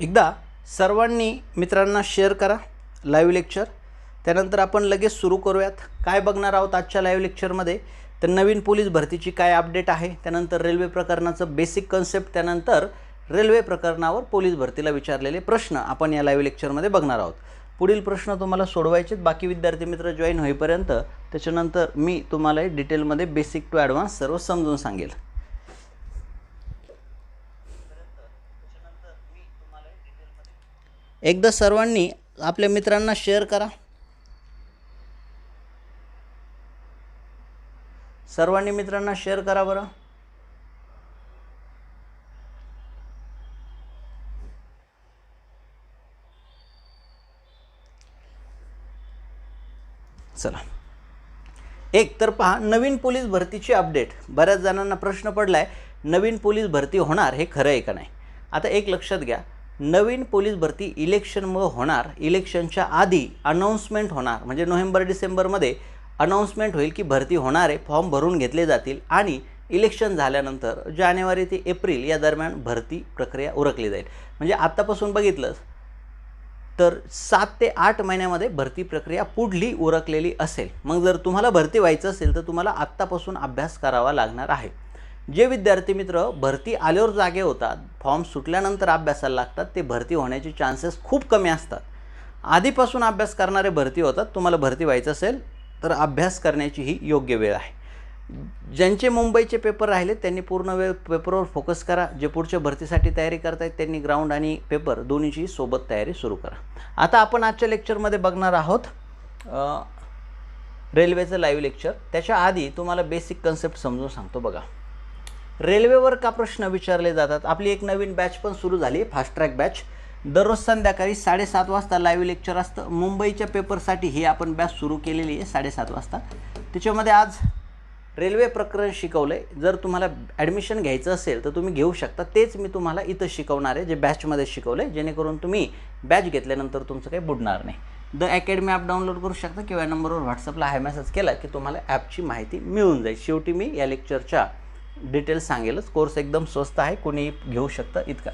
एकदा सर्वांनी मित्रांना शेअर करा लाईव्ह लेक्चर त्यानंतर आपण लगेच सुरू करूयात. काय बघणार आहोत आजच्या लाईव्ह लेक्चरमध्ये तर नवीन पोलीस भरतीची काय अपडेट आहे? त्यानंतर रेल्वे प्रकरणाचं बेसिक कन्सेप्ट त्यानंतर रेल्वे प्रकरणावर पोलीस भरतीला विचारलेले प्रश्न आपण या लाईव्ह लेक्चरमध्ये बघणार आहोत. पुढील प्रश्न तुम्हाला सोडवायचे आहेत. बाकी विद्यार्थी मित्र जॉईन होईपर्यंत त्याच्यानंतर मी तुम्हाला डिटेलमध्ये बेसिक टू ॲडव्हान्स सर्व समजून सांगेल. एकदा सर्वांनी आपल्या मित्रांना शेअर करा. सर्वांनी मित्रांना शेअर करा बरं. चला. एक तर पहा नवीन पोलीस भरतीची अपडेट बऱ्याच जणांना प्रश्न पडला आहे नवीन पोलीस भरती होणार हे खरं आहे का नाही? आता एक लक्षात घ्या. नवीन पोलीस भरती इलेक्शनमुळं होणार. इलेक्शनच्या आधी अनाऊन्समेंट होणार. म्हणजे नोव्हेंबर डिसेंबरमध्ये अनाऊन्समेंट होईल की भरती होणार आहे फॉर्म भरून घेतले जातील आणि इलेक्शन झाल्यानंतर जानेवारी ते एप्रिल या दरम्यान भरती प्रक्रिया उरकली जाईल. म्हणजे आत्तापासून बघितलंच तर सात ते आठ महिन्यामध्ये भरती प्रक्रिया पुढली उरकलेली असेल. मग जर तुम्हाला भरती व्हायचं असेल तर तुम्हाला आत्तापासून अभ्यास करावा लागणार आहे. जे विद्यार्थी मित्र भरती आल्यावर जागे होतात फॉर्म सुटल्यानंतर अभ्यासाला लागतात ते भरती होण्याचे चान्सेस खूप कमी असतात. आधीपासून अभ्यास करणारे भरती होतात तुम्हाला भरती व्हायचं असेल तर अभ्यास करण्याची ही योग्य वेळ आहे. ज्यांचे मुंबईचे पेपर राहिले त्यांनी पूर्ण वेळ पेपरवर फोकस करा. जे पुढच्या भरतीसाठी तयारी करतायत त्यांनी ग्राउंड आणि पेपर दोन्हीची सोबत तयारी सुरू करा. आता आपण आजच्या लेक्चरमध्ये बघणार आहोत रेल्वेचं लाईव्ह लेक्चर त्याच्या आधी तुम्हाला बेसिक कन्सेप्ट समजून सांगतो बघा. रेल्वेवर का प्रश्न विचारले जातात? आपली एक नवीन बॅच पण सुरू झाली आहे फास्ट ट्रॅक बॅच दररोज संध्याकाळी साडेसात वाजता लाईव्ह लेक्चर असतं. मुंबईच्या पेपरसाठी ही आपण बॅच सुरू केलेली आहे साडेसात वाजता. त्याच्यामध्ये आज रेल्वे प्रकरण शिकवलं आहे जर तुम्हाला ॲडमिशन घ्यायचं असेल तर तुम्ही घेऊ शकता. तेच मी तुम्हाला इथं शिकवणार आहे जे बॅचमध्ये शिकवलं आहे जेणेकरून तुम्ही बॅच घेतल्यानंतर तुमचं काही बुडणार नाही. द अकॅडमी ॲप डाउनलोड करू शकता किंवा या नंबरवर व्हॉट्सअपला हाय मेसेज केला की तुम्हाला ॲपची माहिती मिळून जाईल. शेवटी मी या लेक्चरच्या डिटेल्स सांगेलच. कोर्स एकदम स्वस्त आहे कोणीही घेऊ शकतं इतका.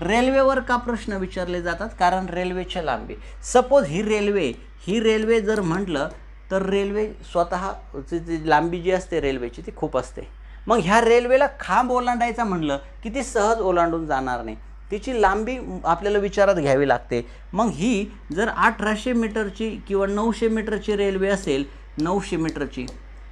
रेल्वेवर का प्रश्न विचारले जातात? कारण रेल्वेच्या लांबी. सपोज ही रेल्वे ही रेल्वे जर म्हटलं तर रेल्वे स्वतःची लांबी जी असते रेल्वेची ती खूप असते. मग ह्या रेल्वेला खांब ओलांडायचा म्हणलं की ती सहज ओलांडून जाणार नाही. तिची लांबी आपल्याला विचारात घ्यावी लागते. मग ही जर अठराशे मीटरची किंवा नऊशे मीटरची रेल्वे असेल नऊशे मीटरची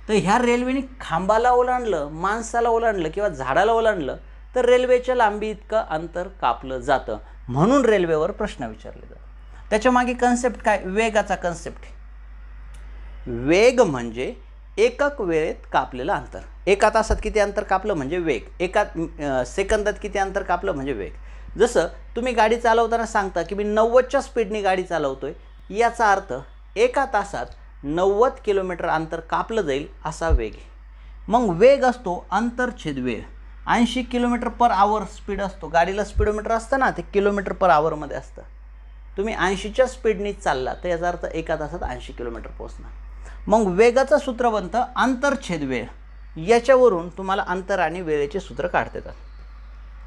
तर ह्या रेल्वेने खांबाला ओलांडलं माणसाला ओलांडलं किंवा झाडाला ओलांडलं तर रेल्वेच्या लांबी इतकं अंतर कापलं जातं. म्हणून रेल्वेवर प्रश्न विचारले जातात. त्याच्यामागे कन्सेप्ट काय? वेगाचा कन्सेप्ट वेग म्हणजे एकक वेळेत कापलेलं अंतर. एका तासात किती अंतर कापलं म्हणजे वेग. एका सेकंदात किती अंतर कापलं म्हणजे वेग. जसं तुम्ही गाडी चालवताना सांगता की मी नव्वदच्या स्पीडने गाडी चालवतो आहे याचा अर्थ एका तासात नव्वद किलोमीटर अंतर कापलं जाईल असा वेग आहे. मग वेग असतो अंतरछेद वेळ. ऐंशी किलोमीटर पर आवर स्पीड असतो. गाडीला स्पीडोमीटर असतं ना ते किलोमीटर पर आवरमध्ये असतं. तुम्ही ऐंशीच्या स्पीडनी चालला तर याचा अर्थ एका तासात ऐंशी किलोमीटर पोहोचणार. मग वेगाचं सूत्र बनतं आंतरछेद वेळ. याच्यावरून तुम्हाला अंतर आणि वेळेचे सूत्र काढता येतात.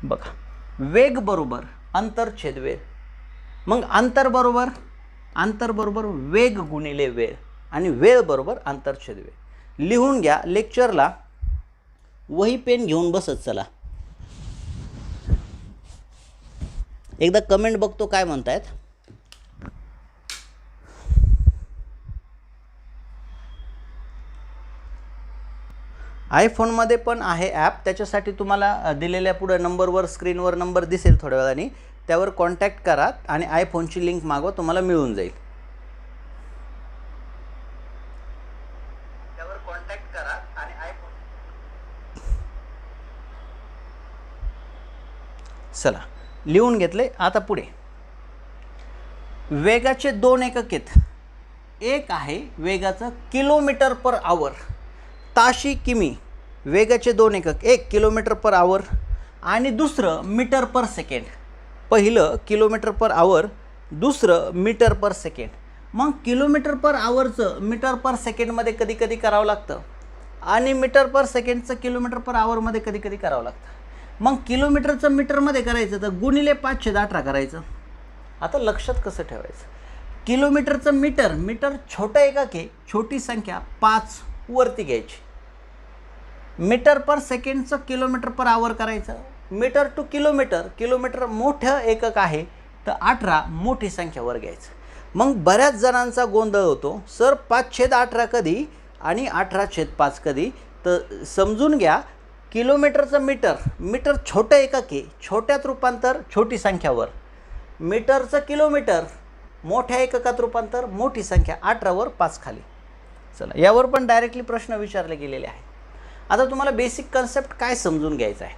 बघा वेग बरोबर अंतरछेद वेळ. मग अंतर बरोबर? अंतर बरोबर वेग गुणिले वेळ. आणि वेळ बरोबर अंतरछेद वेळ लिहून घ्या लेक्चरला वही पेन घेऊन बसत चला. एकदा कमेंट बघतो काय म्हणतायत. आयफोनमध्ये पण आहे ॲप त्याच्यासाठी तुम्हाला दिलेल्या पुढे नंबरवर स्क्रीनवर नंबर दिसेल थोड्या वेळाने. त्यावर कॉन्टॅक्ट करा आणि आयफोनची लिंक मागवा तुम्हाला मिळून जाईल त्यावर कॉन्टॅक्ट करा आणि आयफोन चला लिहून घेतले आता पुढे. वेगाचे दोन एकक आहेत. एक आहे वेगाचं किलोमीटर पर आवर ताशी किमी वेगाचे दोन एकक एक किलोमीटर पर आवर आणि दुसरं मीटर पर सेकंड. पहिलं किलोमीटर पर आवर दुसरं मीटर पर सेकंड. मग किलोमीटर पर आवरचं मीटर पर सेकंडमध्ये कधी कधी करावं लागतं? आणि मीटर पर सेकंडचं किलोमीटर पर आवरमध्ये कधी कधी करावं लागतं? मग किलोमीटरचं मीटरमध्ये करायचं तर गुणिले पाचशे अठरा करायचं. आता लक्षात कसं ठेवायचं? किलोमीटरचं मीटर मीटर छोटं एकक आहे छोटी संख्या पाच वरती घ्यायची. मीटर पर सेकंडचं किलोमीटर पर आवर करायचं. मीटर टू किलोमीटर किलोमीटर मोठं एकक आहे तर अठरा मोठी संख्यावर घ्यायचं. मग बऱ्याच जणांचा गोंधळ होतो. सर पाच छेद अठरा कधी आणि अठरा छेद पाच कधी? तर समजून घ्या किलोमीटरचं मीटर मीटर छोटं एकाकी छोट्यात रूपांतर छोटी संख्यावर. मीटरचं किलोमीटर मोठ्या एककात रूपांतर मोठी संख्या अठरावर पाच खाली. चला यावर पण डायरेक्टली प्रश्न विचारले गेलेले आहे आता तुम्हाला बेसिक कन्सेप्ट काय समजून घ्यायचं आहे?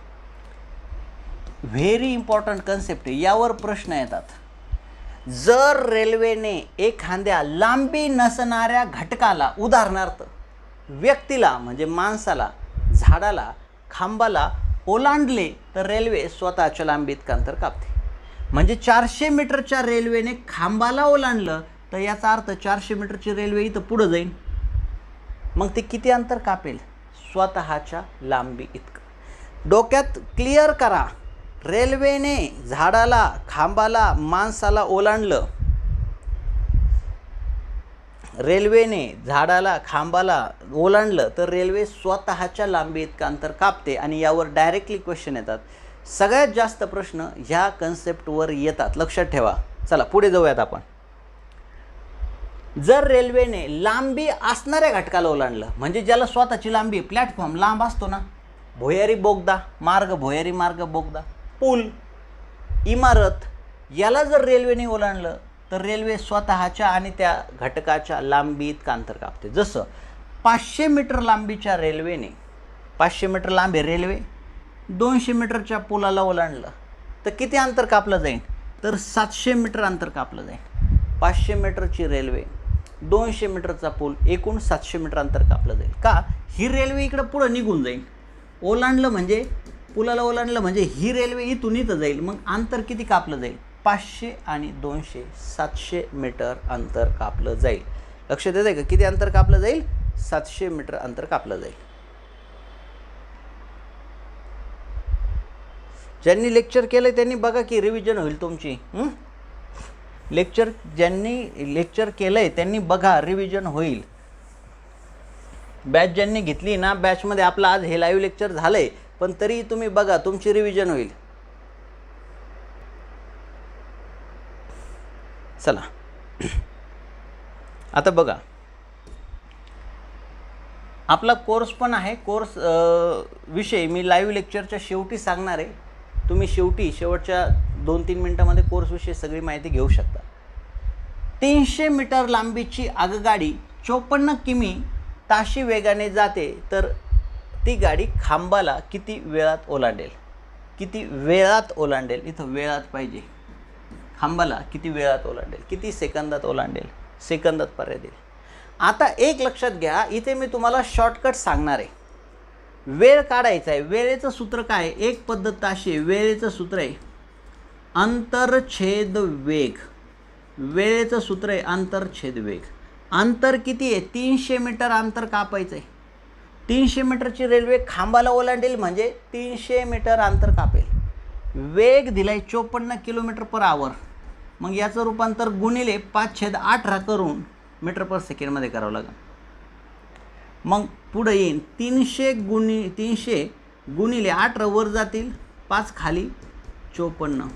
व्हेरी इम्पॉर्टंट कन्सेप्ट यावर प्रश्न येतात. जर रेल्वेने एखाद्या लांबी नसणाऱ्या घटकाला उदाहरणार्थ व्यक्तीला म्हणजे माणसाला झाडाला खांबाला ओलांडले तर रेल्वे स्वतःच्या लांबीत अंतर कापते. म्हणजे चारशे मीटरच्या रेल्वेने खांबाला ओलांडलं तर याचा अर्थ चारशे मीटरची रेल्वे इथं पुढं जाईल मग ते किती अंतर कापेल? स्वतःच्या लांबी इतकं. डोक्यात क्लिअर करा. रेल्वेने झाडाला खांबाला माणसाला ओलांडलं. रेल्वेने झाडाला खांबाला ओलांडलं तर रेल्वे स्वतःच्या लांबी इतकं अंतर कापते आणि यावर डायरेक्टली क्वेश्चन येतात. सगळ्यात जास्त प्रश्न ह्या कन्सेप्टवर येतात. लक्षात ठेवा. चला पुढे जाऊयात आपण. जर रेल्वेने लांबी असणाऱ्या घटकाला ओलांडलं म्हणजे ज्याला स्वतःची लांबी प्लॅटफॉर्म लांब असतो ना भुयारी बोगदा मार्ग भुयारी मार्ग बोगदा पूल इमारत याला जर रेल्वेने ओलांडलं तर रेल्वे स्वतःच्या आणि त्या घटकाच्या लांबीत अंतर कापते. जसं पाचशे मीटर लांबीच्या रेल्वेने पाचशे मीटर लांबी रेल्वे दोनशे मीटरच्या पुलाला ओलांडलं तर किती अंतर कापलं जाईल? तर सातशे मीटर अंतर कापलं जाईल. पाचशे मीटरची रेल्वे दोनशे मीटरचा पूल एकूण सातशे मीटर अंतर कापलं जाईल. का? ही रेल्वे इकडं पुढं निघून जाईल. ओलांडलं म्हणजे पुलाला ओलांडलं म्हणजे ही रेल्वे इथून इथं जाईल. मग अंतर किती कापलं जाईल? पाचशे आणि दोनशे सातशे मीटर अंतर कापलं जाईल. लक्षात येतं का? किती अंतर कापलं जाईल? सातशे मीटर अंतर कापलं जाईल. ज्यांनी लेक्चर केलं त्यांनी बघा की रिव्हिजन होईल तुमची. लेक्चर ज्यांनी लेक्चर केलं आहे त्यांनी बघा रिव्हिजन होईल. बॅच ज्यांनी घेतली ना बॅचमध्ये आपलं आज हे लाईव्ह लेक्चर झालं आहे पण तरी तुम्ही बघा तुमची रिव्हिजन होईल. चला. आता बघा. आपला कोर्स पण आहे. कोर्स विषय मी लाईव्ह लेक्चरच्या शेवटी सांगणार आहे. तुम्ही शेवटी शेवटच्या दोन तीन मिनटामध्ये कोर्सविषयी सगळी माहिती घेऊ शकता. तीनशे मीटर लांबीची आगगाडी चोपन्न किमी ताशी वेगाने जाते तर ती गाडी खांबाला किती वेळात ओलांडेल? किती वेळात ओलांडेल? इथं वेळात पाहिजे. खांबाला किती वेळात ओलांडेल किती सेकंदात ओलांडेल सेकंदात पर्याय देईल. आता एक लक्षात घ्या इथे मी तुम्हाला शॉर्टकट सांगणार आहे. वेळ काढायचा आहे. वेळेचं सूत्र काय आहे? एक पद्धत अशी आहे वेळेचं सूत्र आहे अंतरछेद वेग. वेळेचं सूत्र आहे अंतरछेद वेग. अंतर किती आहे? तीनशे मीटर अंतर कापायचं आहे. तीनशे मीटरची रेल्वे खांबाला ओलांडेल म्हणजे तीनशे मीटर अंतर कापेल. वेग दिलाय चोपन्न किलोमीटर पर आवर मग याचं रूपांतर गुणिले पाच छेद अठरा करून मीटर पर सेकंडमध्ये करावं लागेल. मग पुढं येईन तीनशे गुणि तीनशे गुणिले अठरा वर जातील पाच खाली चोपन्न.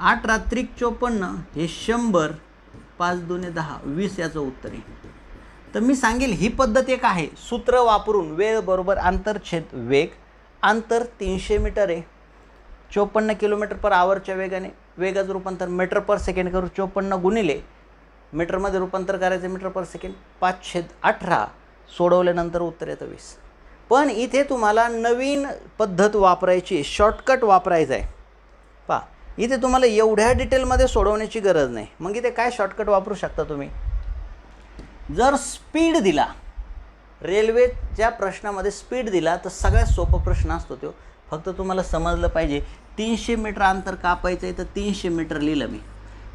अठरा त्रिक चोपन्न हे शंभर पाच दोने दहा वीस याचं उत्तर आहे तर मी सांगेल ही पद्धत एक आहे सूत्र वापरून वेळ बरोबर आंतरछेद वेग अंतर तीनशे मीटर आहे. चोपन्न किलोमीटर पर आवरच्या वेगाने वेगाचं रूपांतर मीटर पर सेकंड करू चोपन्न गुणिले मीटरमध्ये रूपांतर करायचं मीटर पर सेकंड पाचशे अठरा सोडवल्यानंतर उत्तर येतं वीस. पण इथे तुम्हाला नवीन पद्धत वापरायची शॉर्टकट वापरायचं आहे. पा इथे तुम्हाला एवढ्या डिटेलमध्ये सोडवण्याची गरज नाही. मग इथे काय शॉर्टकट वापरू शकता तुम्ही? जर स्पीड दिला रेल्वेच्या प्रश्नामध्ये स्पीड दिला तर सगळ्यात सोपा प्रश्न असतो तो. फक्त तुम्हाला समजलं पाहिजे तीनशे मीटर अंतर कापायचं आहे तर तीनशे मीटर लिहिलं मी.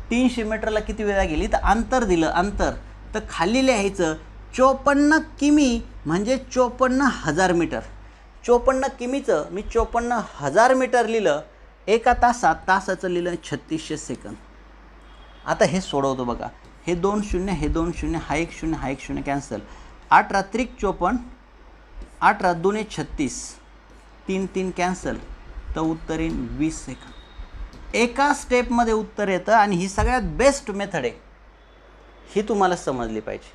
तीनशे मीटरला किती वेळा गेली? तर अंतर दिलं अंतर. तर खाली लिहायचं चोपन्न किमी म्हणजे चोपन्न हजार मीटर. चोपन्न किमीचं मी चोपन्न हजार मीटर लिहिलं एका तासात तासाचं लिहिलं छत्तीसशे सेकंद. आता हे सोडवतो बघा. हे दोन शून्य हे दोन शून्य हा एक शून्य हा एक शून्य कॅन्सल. आठ रात्रिक चोपन्न आठ रात दोन्ही छत्तीस. तीन तीन कॅन्सल. तर उत्तर येईन वीस सेकंद. एका स्टेपमध्ये उत्तर येतं आणि ही सगळ्यात बेस्ट मेथड आहे. ही तुम्हाला समजली पाहिजे.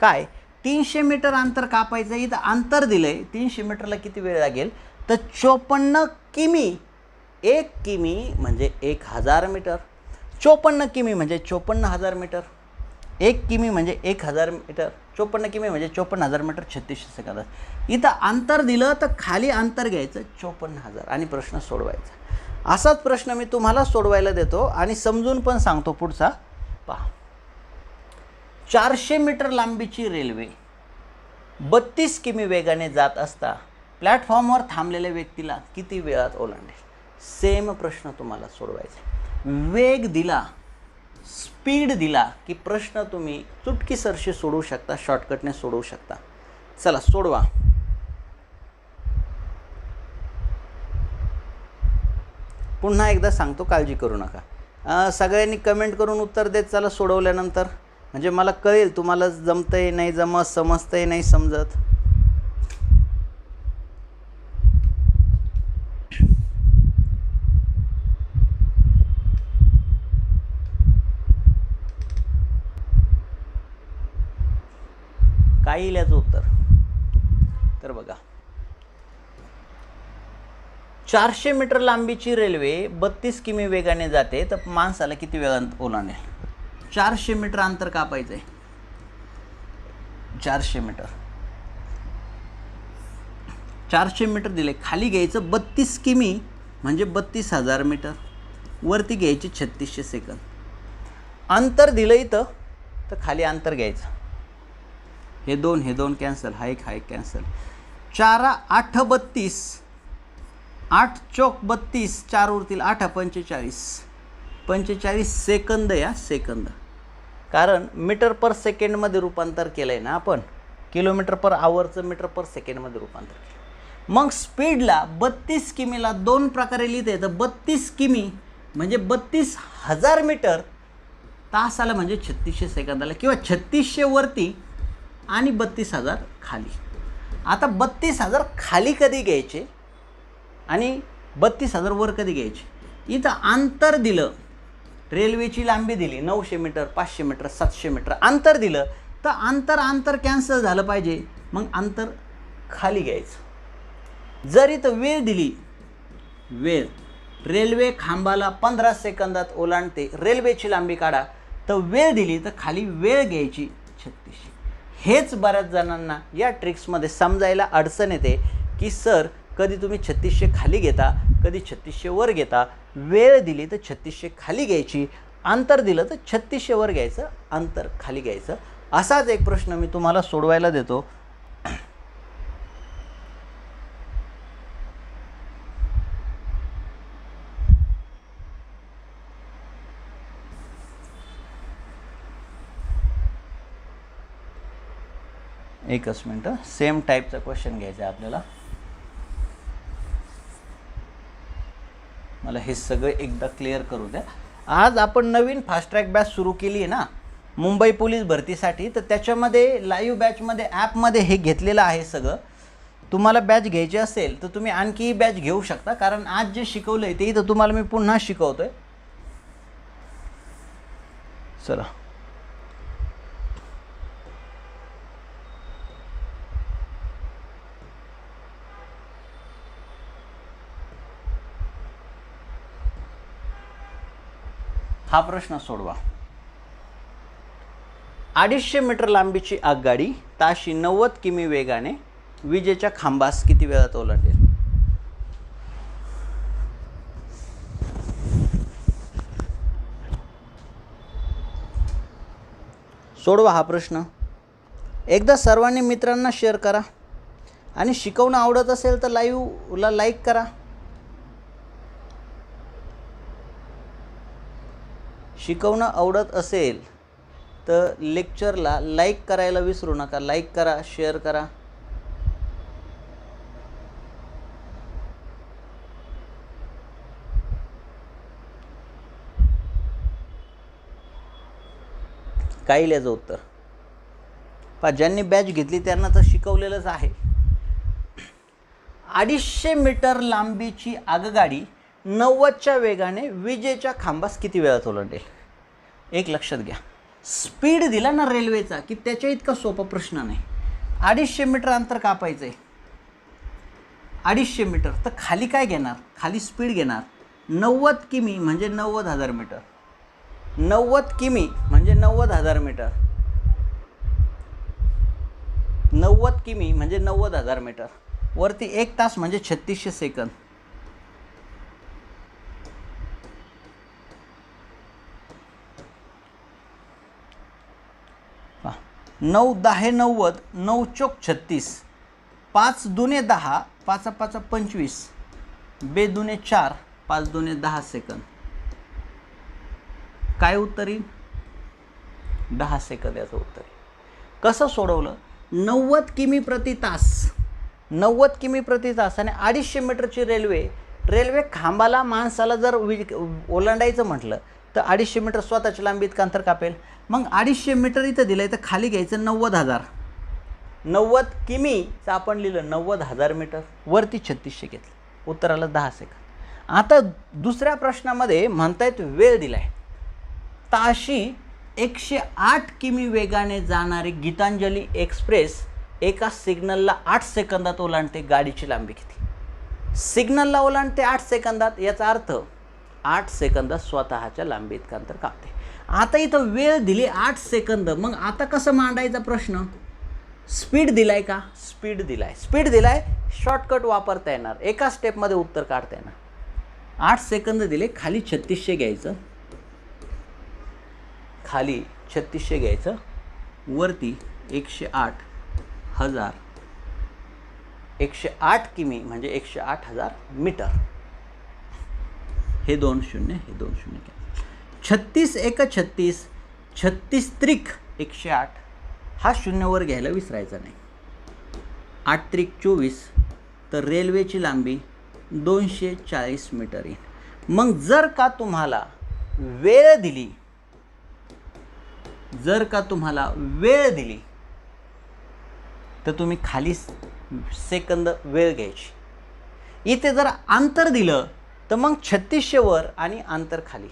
काय? तीनशे मीटर अंतर कापायचं आहे इथं अंतर दिलं आहे तीनशे मीटरला किती वेळ लागेल? तर चोपन्न किमी एक किमी म्हणजे एक हजार मीटर चोपन्न किमी म्हणजे चोपन्न हजार मीटर एक किमी म्हणजे एक हजार मीटर चोपन्न किमी म्हणजे चोपन्न हजार मीटर छत्तीसशे सेकंद इथं अंतर दिलं तर खाली अंतर घ्यायचं चोपन्न हजार आणि प्रश्न सोडवायचा. असाच प्रश्न मी तुम्हाला सोडवायला देतो आणि समजून पण सांगतो पुढचा. पहा. चारशे मीटर लांबीची रेल्वे बत्तीस किमी वेगाने जात असता प्लॅटफॉर्मवर थांबलेल्या व्यक्तीला किती वेळात ओलांडेल? सेम प्रश्न तुम्हाला सोडवायचा वेग दिला स्पीड दिला की प्रश्न तुम्ही चुटकीसरशी सोडवू शकता शॉर्टकटने सोडवू शकता. चला सोडवा. पुन्हा एकदा सांगतो काळजी करू नका. सगळ्यांनी कमेंट करून उत्तर देत चला सोडवल्यानंतर. म्हणजे मला कळेल तुम्हाला जमतंय नाही जमत समजतंय नाही समजत. काय येईल याचं उत्तर. तर बघा. चारशे मीटर लांबीची रेल्वे बत्तीस किमी वेगाने जाते तर माणसाला किती वेगात ओलांडेल? चारशे मीटर अंतर कापायचं आहे चारशे मीटर. चारशे मीटर दिले खाली घ्यायचं बत्तीस किमी म्हणजे बत्तीस हजार मीटर. वरती घ्यायची छत्तीसशे सेकंद. अंतर दिलं इथं तर खाली अंतर घ्यायचं. हे दोन हे दोन कॅन्सल हा एक हा एक कॅन्सल चारा आठ बत्तीस आठ चौक बत्तीस चार उरतील आठ पंचेचाळीस. पंचेचाळीस सेकंद या सेकंद. कारण मीटर पर सेकंडमध्ये रूपांतर केलं आहे ना आपण किलोमीटर पर आवरचं मीटर पर सेकंडमध्ये रूपांतर केलं मग स्पीडला बत्तीस किमीला दोन प्रकारे लिहिते तर बत्तीस किमी म्हणजे बत्तीस हजार मीटर तासाला म्हणजे छत्तीसशे सेकंदाला किंवा छत्तीसशे वरती आणि बत्तीस हजार खाली. आता बत्तीस हजार खाली कधी घ्यायचे? आणि बत्तीस हजार वर कधी घ्यायचे? इथं अंतर दिलं रेल्वेची लांबी दिली नऊशे मीटर पाचशे मीटर सातशे मीटर अंतर दिलं तर अंतर अंतर कॅन्सल झालं पाहिजे. मग अंतर खाली घ्यायचं. जर इथं वेळ दिली वेळ रेल्वे खांबाला पंधरा सेकंदात ओलांडते रेल्वेची लांबी काढा तर वेळ दिली तर खाली वेळ घ्यायची छत्तीसशे. हेच बऱ्याच जणांना या ट्रिक्समध्ये समजायला अडचण येते की सर कधी तुम्ही छत्तीसशे खाली घेता कधी छत्तीसशे वर घेता. वेळ दिली तर छत्तीसशे खाली घ्यायची अंतर दिलं तर छत्तीसशे वर घ्यायचं अंतर खाली घ्यायचं. असाच एक प्रश्न मी तुम्हाला सोडवायला देतो. एकच मिनटं. सेम टाईपचा क्वेश्चन घ्यायचा आहे आपल्याला. मला हे सगळं एकदा क्लिअर करू द्या. आज आपण नवीन फास्ट ट्रॅक बॅच सुरू केली आहे ना मुंबई पोलीस भरतीसाठी तर त्याच्यामध्ये लाईव्ह बॅचमध्ये ॲपमध्ये हे घेतलेलं आहे सगळं. तुम्हाला बॅच घ्यायची असेल तर तुम्ही आणखी बॅच घेऊ शकता कारण आज जे शिकवलं आहे ते इथं तुम्हाला मी पुन्हा शिकवतो आहे चला. हा प्रश्न सोडवा. अडीचशे मीटर लांबीची आगगाडी ताशी नव्वद किमी वेगाने विजेच्या खांबास किती वेळात ओलांडेल? सोडवा हा प्रश्न. एकदा सर्वांनी मित्रांना शेअर करा. आणि शिकवणं आवडत असेल तर लाईव्हला लाईक करा. शिकवणं आवडत असेल तर लेक्चरला लाईक करायला विसरू नका. लाईक करा शेअर करा. काय लिहायचं उत्तर? पा ज्यांनी बॅच घेतली त्यांना तर शिकवलेलंच आहे. अडीचशे मीटर लांबीची आगगाडी नव्वदच्या वेगाने विजेच्या खांबास किती वेळात ओलांडेल एक लक्षात घ्या. स्पीड दिला ना रेल्वेचा की त्याच्या इतका सोपा प्रश्न नाही. अडीचशे मीटर अंतर कापायचं आहे अडीचशे मीटर. तर खाली काय घेणार? खाली स्पीड घेणार. नव्वद किमी म्हणजे नव्वद हजार मीटर. नव्वद किमी म्हणजे नव्वद हजार मीटर. नव्वद किमी म्हणजे नव्वद हजार मीटर. वरती एक तास म्हणजे छत्तीसशे सेकंद. पहा. नऊ दहा नव्वद नऊ चोक छत्तीस. पाच दुने दहा पाचा पाचा पंचवीस. बे दुने चार पाच दुने दहा सेकंद. काय उत्तर? येईल दहा सेकंद याचं उत्तर. कसं सोडवलं? नव्वद किमी प्रति तास. नव्वद किमी प्रति तास आणि अडीचशे मीटरची रेल्वे. रेल्वे खांबाला माणसाला जर वि ओलांडायचं म्हटलं तर अडीचशे मीटर स्वतःच्या लांबी इतकं अंतर कापेल. मग अडीचशे मीटर इथं दिलं आहे तर खाली घ्यायचं नव्वद हजार. नव्वद किमीचं आपण लिहिलं? नव्वद हजार मीटर. वरती छत्तीसशे घेतलं. उत्तराला दहा सेकंद. आता दुसऱ्या प्रश्नामध्ये म्हणतायत वेळ दिला आहे ताशी एकशे आठ किमी वेगाने जाणारी गीतांजली एक्सप्रेस एका सिग्नलला आठ सेकंदात ओलांडते गाडीची लांबी किती? सिग्नलला ओलांडते आठ सेकंदात याचा अर्थ आठ सेकंदात स्वतःच्या लांबी इतकं अंतर कापते. आता इथं वेळ दिली आठ सेकंद. मग आता कसं मांडायचा प्रश्न? स्पीड दिलाय का? स्पीड दिलाय. स्पीड दिलाय शॉर्टकट वापरता येणार. एका स्टेपमध्ये उत्तर काढता येणार. आठ सेकंद दिले खाली छत्तीसशे घ्यायचं. खाली छत्तीसशे घ्यायचं. वरती एकशे आठ हजार. एकशे आठ किमी म्हणजे एकशे आठ हजार मीटर. हे दोन शून्य हे दोन शून्य घ्या. छत्तीस एक छत्तीस छत्तीस त्रिक एकशे आठ हा शून्यवर घ्यायला विसरायचा नाही. आठ त्रिक चोवीस तर रेल्वेची लांबी दोनशे चाळीस मीटर येईल. मग जर का तुम्हाला वेळ दिली जर का तुम्हाला वेळ दिली तर तुम्ही खाली सेकंद वेळ घ्यायची. इथे जर अंतर दिलं तर मग छत्तीसशे वर आणि अंतर खाली.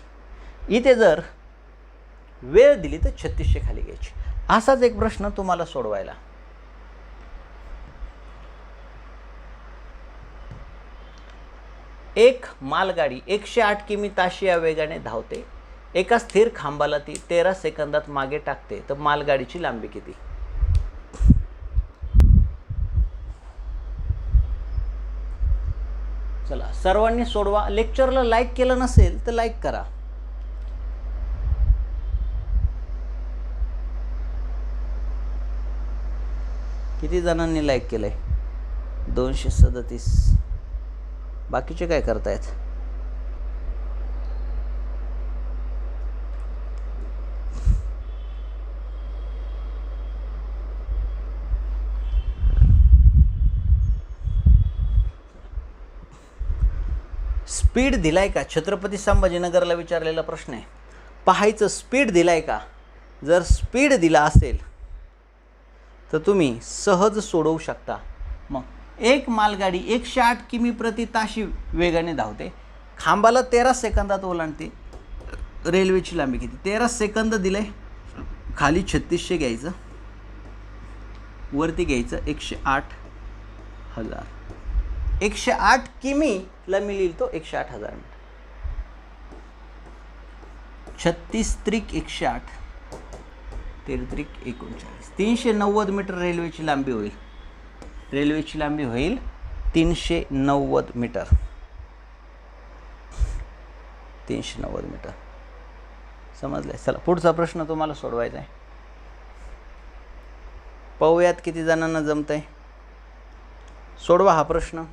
इथे जर वेळ दिली तर छत्तीसशे खाली घ्यायची. असाच एक प्रश्न तुम्हाला सोडवायला. एक मालगाडी एकशे आठ किमी ताशी या वेगाने धावते. एका स्थिर खांबाला ती तेरा सेकंदात मागे टाकते. तर मालगाडीची लांबी किती? चला सर्वांनी सोडवा. लेक्चरला लाईक केलं नसेल तर लाईक करा. किती जणांनी लाईक केलं आहे दोनशे सदतीस. बाकीचे काय करतायत? स्पीड दिलाय का? छत्रपती संभाजीनगरला विचारलेला प्रश्न आहे. पाहायचं स्पीड दिलाय का? जर स्पीड दिला असेल तर तुम्ही सहज सोडवू शकता. मग एक मालगाडी एकशे आठ किमी प्रति ताशी वेगाने धावते. खांबाला तेरा सेकंदात ओलांडते. रेल्वेची लांबी किती? तेरा सेकंद दिले खाली छत्तीसशे घ्यायचं. वरती घ्यायचं एकशे आठ हजार. एकशे आठ किमीला मी लिहितो एकशे आठ हजार मीटर. छत्तीस त्रिक एकशे आठ तेरत्रिक एकोणचाळीस. तीनशे नव्वद मीटर रेल्वेची लांबी होईल. रेल्वेची लांबी होईल तीनशे नव्वद मीटर. तीनशे नव्वद मीटर. समजलंय? चला पुढचा प्रश्न तुम्हाला सोडवायचा आहे. पाहूयात किती जणांना जमतंय. सोडवा हा प्रश्न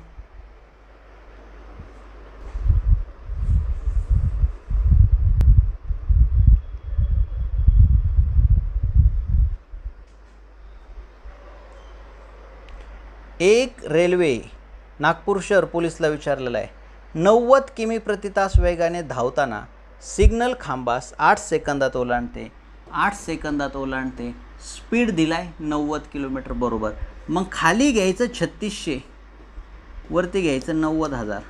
एक रेल्वे नागपूर शहर पोलीसला विचारलेलं आहे. नव्वद किमी प्रति तास वेगाने धावताना सिग्नल खांबास आठ सेकंदात ओलांडते. आठ सेकंदात ओलांडते. स्पीड दिलाय नव्वद किलोमीटर बरोबर. मग खाली घ्यायचं छत्तीसशे. वरती घ्यायचं नव्वद हजार.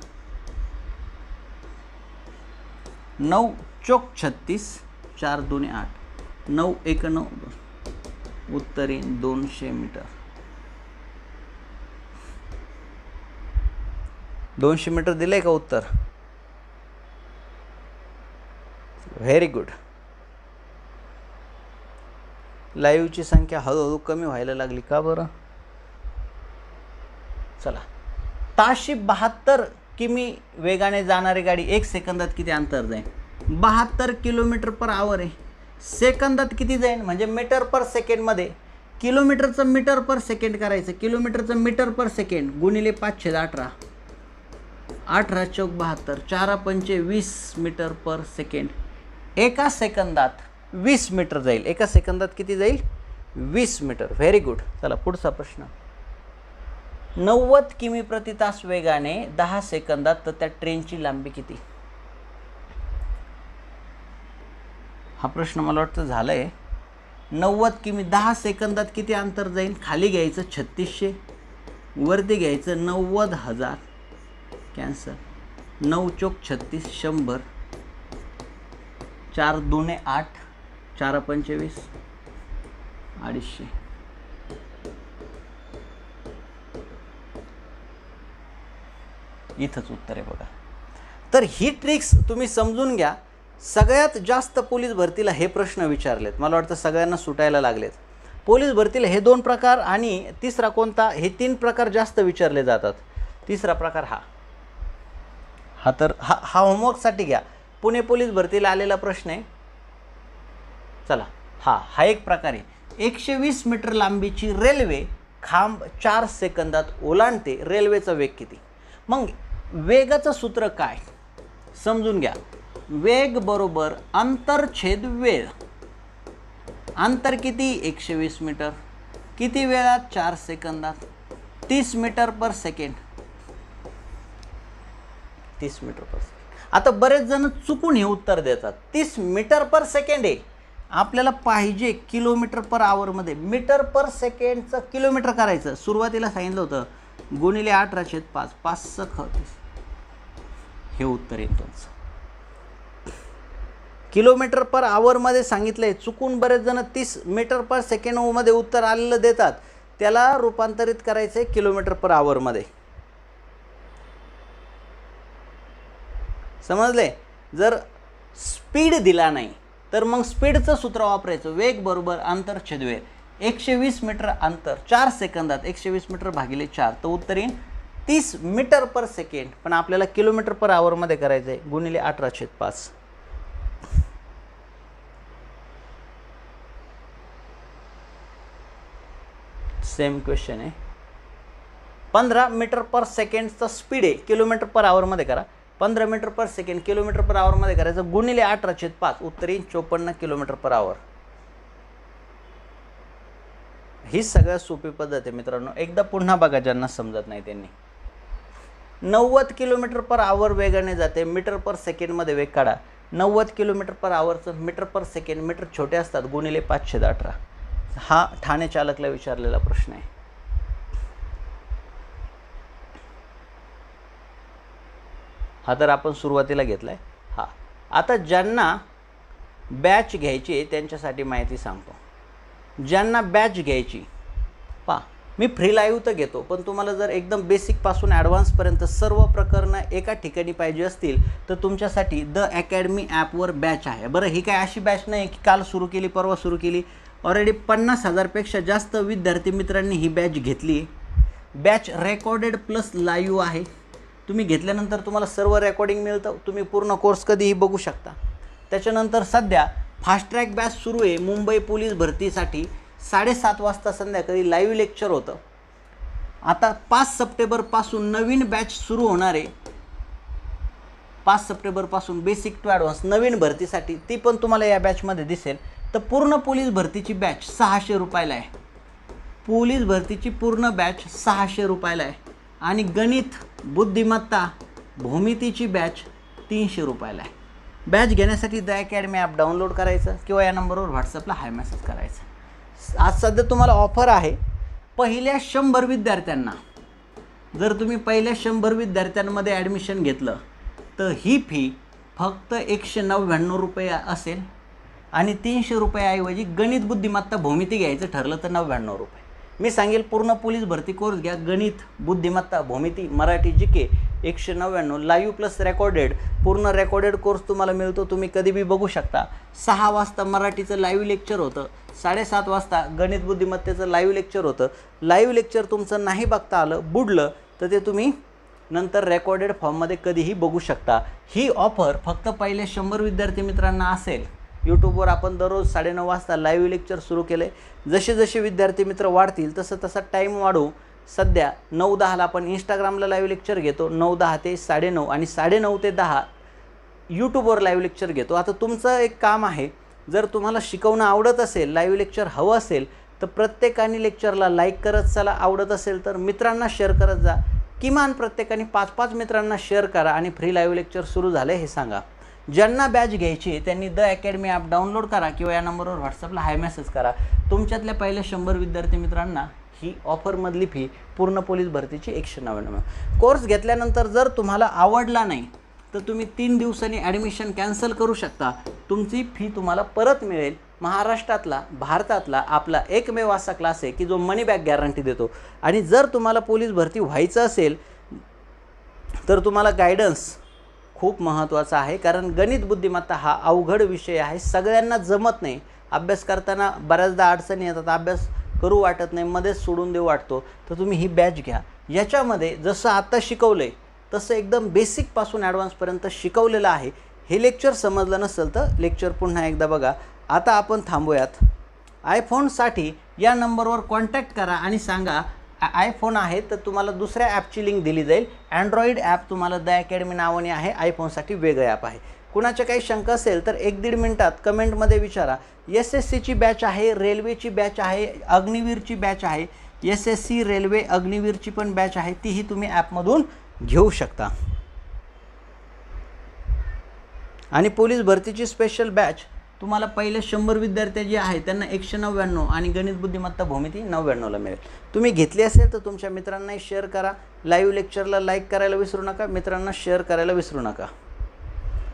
नऊ चोक छत्तीस चार दोन्ही आठ. नऊ एक नऊ. उत्तरेन दोनशे मीटर. दोनशे मीटर दिलं आहे का उत्तर? व्हेरी गुड लाईव्हची संख्या हळूहळू कमी व्हायला लागली. का बरं? चला. ताशी बहात्तर किमी वेगाने जाणारी गाडी एक सेकंदात किती अंतर जाईल? बहात्तर किलोमीटर पर आवर आहे. सेकंदात किती जाईल? म्हणजे मीटर पर सेकंडमध्ये. किलोमीटरचं मीटर पर सेकंड करायचं. किलोमीटरचं मीटर पर सेकंड गुणिले पाचशे अठरा. अठरा चौक बहात्तर चारा पंचे वीस मीटर पर सेकंड. एका सेकंदात वीस मीटर जाईल. एका सेकंदात किती जाईल? वीस मीटर. व्हेरी गुड चला पुढचा प्रश्न. नव्वद किमी प्रति तास वेगाने दहा सेकंदात तर त्या ट्रेनची लांबी किती? हा प्रश्न मला वाटतं झाला आहे नव्वद किमी दहा सेकंदात किती अंतर जाईल? खाली घ्यायचं छत्तीसशे वरती घ्यायचं नव्वद हजार. कॅन्सर नऊ चोक छत्तीस शंभर चार दोने आठ चार पंचवीस अडीचशे. इथंच उत्तर आहे बघा. तर ही ट्रिक्स तुम्ही समजून घ्या. सगळ्यात जास्त पोलीस भरतीला हे प्रश्न विचारलेत. मला वाटतं सगळ्यांना सुटायला लागलेत. पोलीस भरतीला हे दोन प्रकार आणि तिसरा कोणता हे तीन प्रकार जास्त विचारले जातात. तिसरा प्रकार हा. हा तर हा हा होमवर्कसाठी घ्या. पुणे पोलीस भरतीला आलेला प्रश्न आहे. चला हा हा एक प्रकार. आहे एकशे वीस मीटर लांबीची रेल्वे खांब चार सेकंदात ओलांडते रेल्वेचा वेग किती मग वेगाचं सूत्र काय? समजून घ्या. वेग बरोबर अंतरछेद वेळ. अंतर किती? एकशे वीस मीटर. किती वेळात? चार सेकंदात. तीस मीटर पर सेकंड. तीस मीटर पर सेकंड आता बरेच जण चुकून हे उत्तर देतात. तीस मीटर पर सेकंड आहे आपल्याला पाहिजे किलोमीटर पर आवरमध्ये मीटर पर सेकंडचं किलोमीटर करायचं. सुरुवातीला सांगितलं होतं गुणिले अठराशे पाच पाच सख तीस हे उत्तर येईल तुमचं. किलोमीटर पर आवरमध्ये सांगितलं आहे चुकून बरेच जण तीस मीटर पर सेकंडमध्ये उत्तर आलेलं देतात. त्याला रूपांतरित करायचं आहे किलोमीटर पर आवरमध्ये समजले? जर स्पीड दिला नाही तर मग स्पीडचं सूत्र वापरायचं. वेग बरोबर अंतर छेदवेळ एकशे वीस मीटर अंतर चार सेकंदात एकशे वीस मीटर भागिले चार. तर उत्तर येईल तीस मीटर पर सेकंड. पण आपल्याला किलोमीटर पर आवरमध्ये करायचं आहे गुणिले अठरा छेद पाच. सेम क्वेश्चन आहे पंधरा मीटर पर सेकंडचं स्पीड आहे किलोमीटर पर आवरमध्ये करा. पंधरा metre per second kilometre per आवरमध्ये करायचं. गुणिले अठरा छेद पाच उत्तरी चोपन्न किलोमीटर पर आवर ही सगळ्यात सोपी पद्धत आहे मित्रांनो. एकदा पुन्हा बघा ज्यांना समजत नाही त्यांनी. नव्वद किलोमीटर पर आवर वेगाने जाते. मीटर पर सेकंडमध्ये वेग काढा. नव्वद किलोमीटर पर आवरचं मीटर पर सेकंड मीटर छोटे असतात. गुणिले पाचशे अठरा. हा ठाणे चालकला विचारलेला प्रश्न आहे. हा तर आपण सुरुवातीला घेतला आहे हा. आता ज्यांना बॅच घ्यायची आहे त्यांच्यासाठी माहिती सांगतो. ज्यांना बॅच घ्यायची पा मी फ्री लाईव्ह तर घेतो पण तुम्हाला जर एकदम बेसिकपासून ॲडव्हान्सपर्यंत सर्व प्रकरणं एका ठिकाणी पाहिजे असतील तर तुमच्यासाठी द अकॅडमी ॲपवर बॅच आहे. बरं ही काय अशी बॅच नाही की काल सुरू केली परवा सुरू केली. ऑलरेडी पन्नास हजारपेक्षा जास्त विद्यार्थी मित्रांनी ही बॅच घेतली. बॅच रेकॉर्डेड प्लस लाईव्ह आहे. तुम्ही घेतल्यानंतर तुम्हाला सर्व रेकॉर्डिंग मिळतं. तुम्ही पूर्ण कोर्स कधीही बघू शकता. त्याच्यानंतर सध्या फास्ट ट्रॅक बॅच सुरू आहे. मुंबई पोलीस भरतीसाठी साडेसात वाजता संध्याकाळी लाईव्ह लेक्चर होतं. आता पाच सप्टेंबरपासून नवीन बॅच सुरू होणार आहे. पाच सप्टेंबरपासून बेसिक टू ॲडव्हान्स नवीन भरतीसाठी ती पण तुम्हाला या बॅचमध्ये दिसेल. तर पूर्ण पोलीस भरतीची बॅच सहाशे रुपयाला आहे. पोलीस भरतीची पूर्ण बॅच सहाशे रुपयाला आहे. आणि गणित बुद्धिमत्ता भूमितीची बॅच तीनशे रुपयाला आहे. बॅच घेण्यासाठी द अकॅडमी ॲप डाउनलोड करायचं किंवा या नंबरवर व्हॉट्सअपला हाय मेसेज करायचं. आज सध्या तुम्हाला ऑफर आहे पहिल्या शंभर विद्यार्थ्यांना. जर तुम्ही पहिल्या शंभर विद्यार्थ्यांमध्ये ॲडमिशन घेतलं तर ही फी फक्त एकशे नव्याण्णव रुपये असेल. आणि तीनशे रुपयाऐवजी गणित बुद्धिमत्ता भूमिती घ्यायचं ठरलं तर नव्याण्णव रुपये. मी सांगेल पूर्ण पोलीस भरती कोर्स घ्या. गणित बुद्धिमत्ता भूमिती मराठी जी के एकशे नव्याण्णव लाईव्ह प्लस रेकॉर्डेड पूर्ण रेकॉर्डेड कोर्स तुम्हाला मिळतो. तुम्ही कधी बी बघू शकता. सहा वाजता मराठीचं लाईव्ह लेक्चर होतं. साडेसात वाजता गणित बुद्धिमत्तेचं लाईव्ह लेक्चर होतं. लाईव्ह लेक्चर तुमचं नाही बघता आलं बुडलं तर ते तुम्ही नंतर रेकॉर्डेड फॉर्ममध्ये कधीही बघू शकता. ही ऑफर फक्त पहिले शंभर विद्यार्थी मित्रांना असेल. यूट्यूबवर आपण दररोज साडेनऊ वाजता लाईव्ह लेक्चर सुरू केले. जसे जसे विद्यार्थी मित्र वाढतील तसं तसा टाईम वाढवू सध्या नऊ दहाला आपण इंस्टाग्रामला लाईव्ह लेक्चर घेतो. नऊ दहा ते साडेनऊ आणि साडेनऊ ते दहा यूट्यूबवर लाईव्ह लेक्चर घेतो. आता तुमचं एक काम आहे जर तुम्हाला शिकवणं आवडत असेल लाईव्ह लेक्चर हवं असेल तर प्रत्येकाने लेक्चरला लाईक करत चला. आवडत असेल तर मित्रांना शेअर करत जा. किमान प्रत्येकाने पाच पाच मित्रांना शेअर करा आणि फ्री लाईव्ह लेक्चर सुरू झाले हे सांगा. ज्यांना बॅच घ्यायची त्यांनी द अकॅडमी ॲप डाउनलोड करा किंवा या नंबरवर व्हॉट्सअपला हाय मेसेज करा. तुमच्यातल्या पहिल्या शंभर विद्यार्थी मित्रांना ही ऑफरमधली फी पूर्ण पोलीस भरतीची एकशे नव्याण्णव. कोर्स घेतल्यानंतर जर तुम्हाला आवडला नाही तर तुम्ही तीन दिवसांनी ॲडमिशन कॅन्सल करू शकता. तुमची फी तुम्हाला परत मिळेल. महाराष्ट्रातला भारतातला आपला एकमेव असा क्लास आहे की जो मनी बॅक गॅरंटी देतो. आणि जर तुम्हाला पोलीस भरती व्हायचं असेल तर तुम्हाला गायडन्स खूप महत्त्वाचा आहे. कारण गणित बुद्धिमत्ता हा अवघड विषय आहे. सगळ्यांना जमत नाही. अभ्यास करताना बऱ्याचदा अडचणी येतात. अभ्यास करू वाटत नाही. मध्येच सोडून देऊ वाटतो. तर तुम्ही ही बॅच घ्या. याच्यामध्ये जसं आत्ता शिकवलं आहे तसं एकदम बेसिकपासून ॲडव्हान्सपर्यंत शिकवलेलं आहे. हे लेक्चर समजलं नसेल तर लेक्चर पुन्हा एकदा बघा. आता आपण थांबूयात. आयफोनसाठी या नंबरवर कॉन्टॅक्ट करा आणि सांगा आयफोन आहे तर तुम्हाला दुसऱ्या ॲपची लिंक दिली जाईल. अँड्रॉईड ॲप तुम्हाला द अकॅडमी नावाने आहे आयफोनसाठी वेगळं ॲप आहे. कुणाच्या काही शंका असेल तर एक दीड मिनटात कमेंटमध्ये विचारा. एस एस सीची बॅच आहे रेल्वेची बॅच आहे अग्निवीरची बॅच आहे. एस एस सी रेल्वे अग्निवीरची पण बॅच आहे. तीही तुम्ही ॲपमधून घेऊ शकता. आणि पोलीस भरतीची स्पेशल बॅच तुम्हाला पहिले शंभर विद्यार्थी जे आहेत त्यांना एकशे नव्याण्णव आणि गणित बुद्धिमत्ता भूमिती नव्याण्णवला मिळेल. तुम्ही घेतली असेल तर तुमच्या मित्रांनाही शेअर करा. लाईव्ह लेक्चरला लाईक करायला विसरू नका मित्रांना शेअर करायला विसरू नका.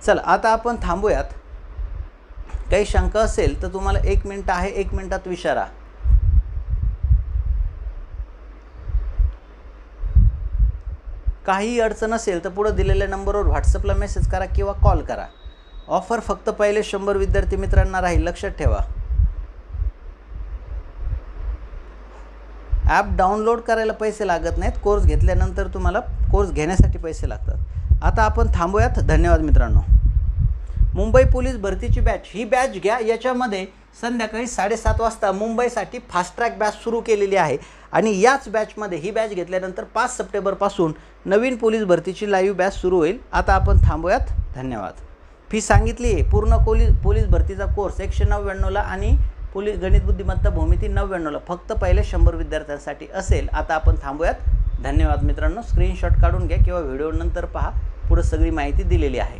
चला आता आपण थांबूयात. काही शंका असेल तर तुम्हाला एक मिनटं आहे एक मिनटात विचारा. काही अडचण असेल तर पुढं दिलेल्या नंबरवर व्हॉट्सअपला मेसेज करा किंवा कॉल करा. ऑफर फक्त पहिले शंभर विद्यार्थी मित्रांना राहील. लक्षात ठेवा. ॲप डाउनलोड करायला पैसे लागत नाहीत. कोर्स घेतल्यानंतर तुम्हाला कोर्स घेण्यासाठी पैसे लागतात. आता आपण थांबूयात. धन्यवाद मित्रांनो. मुंबई पोलीस भरतीची बॅच ही बॅच घ्या. याच्यामध्ये संध्याकाळी साडेसात वाजता मुंबईसाठी फास्ट ट्रॅक बॅच सुरू केलेली आहे. आणि याच बॅचमध्ये ही बॅच घेतल्यानंतर पाच सप्टेंबरपासून नवीन पोलीस भरतीची लाईव्ह बॅच सुरू होईल. आता आपण थांबूयात. धन्यवाद. फी सांगितली. आहे पूर्ण पोलीस पोलीस भरतीचा कोर्स एकशे नव्याण्णवला आणि पोलीस गणित बुद्धिमत्ता भूमिती नव्याण्णवला. फक्त पहिले शंभर विद्यार्थ्यांसाठी असेल. आता आपण थांबूयात. धन्यवाद मित्रांनो. स्क्रीनशॉट काढून घ्या किंवा व्हिडिओ नंतर पहा. पुढं सगळी माहिती दिलेली आहे.